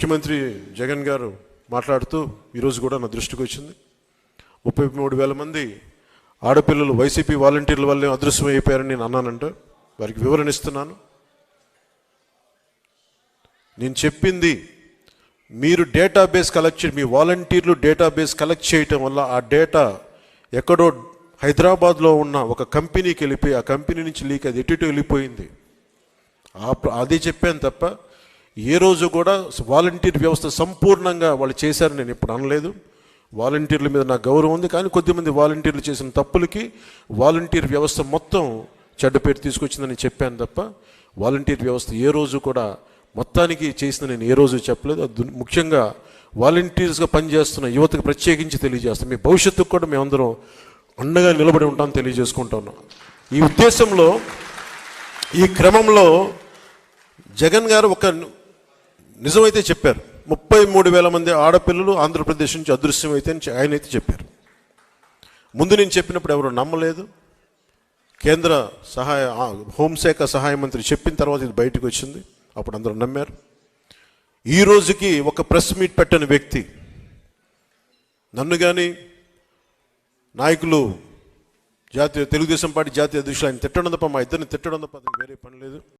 ముఖ్యమంత్రి జగన్ గారు మాట్లాడుతూ ఈరోజు కూడా నా దృష్టికి వచ్చింది. ముప్పై మూడు వేల మంది ఆడపిల్లలు వైసీపీ వాలంటీర్ల వల్లే అదృశ్యం అయిపోయారని నేను అన్నానంట. వారికి వివరణ ఇస్తున్నాను. నేను చెప్పింది మీరు డేటాబేస్ కలెక్ట్ చే మీ వాలంటీర్లు డేటాబేస్ కలెక్ట్ చేయటం వల్ల ఆ డేటా ఎక్కడో హైదరాబాద్లో ఉన్న ఒక కంపెనీకి వెళ్ళిపోయి ఆ కంపెనీ నుంచి లీక్ అది ఎటు ఇటు వెళ్ళిపోయింది. అది అదే చెప్పాను తప్ప ఏ రోజు కూడా వాలంటీర్ వ్యవస్థ సంపూర్ణంగా వాళ్ళు చేశారని నేను ఇప్పుడు అనలేదు. వాలంటీర్ల మీద నాకు గౌరవం ఉంది కానీ కొద్దిమంది వాలంటీర్లు చేసిన తప్పులకి వాలంటీర్ వ్యవస్థ మొత్తం చెడ్డ పేరు తీసుకొచ్చిందని చెప్పాను తప్ప వాలంటీర్ వ్యవస్థ ఏ రోజు కూడా మొత్తానికి చేసిన నేను ఏ రోజు చెప్పలేదు. అది ముఖ్యంగా వాలంటీర్స్గా పనిచేస్తున్న యువతకు ప్రత్యేకించి తెలియజేస్తాం మీ భవిష్యత్తుకు కూడా మేమందరం అండగా నిలబడి ఉంటాం తెలియజేసుకుంటా ఉన్నాం. ఈ ఉద్దేశంలో ఈ క్రమంలో జగన్ గారు ఒక నిజమైతే చెప్పారు. ముప్పై మూడు వేల మంది ఆడపిల్లలు ఆంధ్రప్రదేశ్ నుంచి అదృశ్యం అయితే అని ఆయన అయితే చెప్పారు. ముందు నేను చెప్పినప్పుడు ఎవరు నమ్మలేదు. కేంద్ర సహాయ హోంశాఖ సహాయ మంత్రి చెప్పిన తర్వాత ఇది బయటకు వచ్చింది. అప్పుడు అందరూ నమ్మారు. ఈ రోజుకి ఒక ప్రెస్ మీట్ పెట్టని వ్యక్తి నన్ను కానీ నాయకులు జాతీయ తెలుగుదేశం పార్టీ జాతీయ అధ్యక్షులు ఆయన తిట్టడం తప్ప మా ఇద్దరిని తిట్టడం తప్ప వేరే పని లేదు.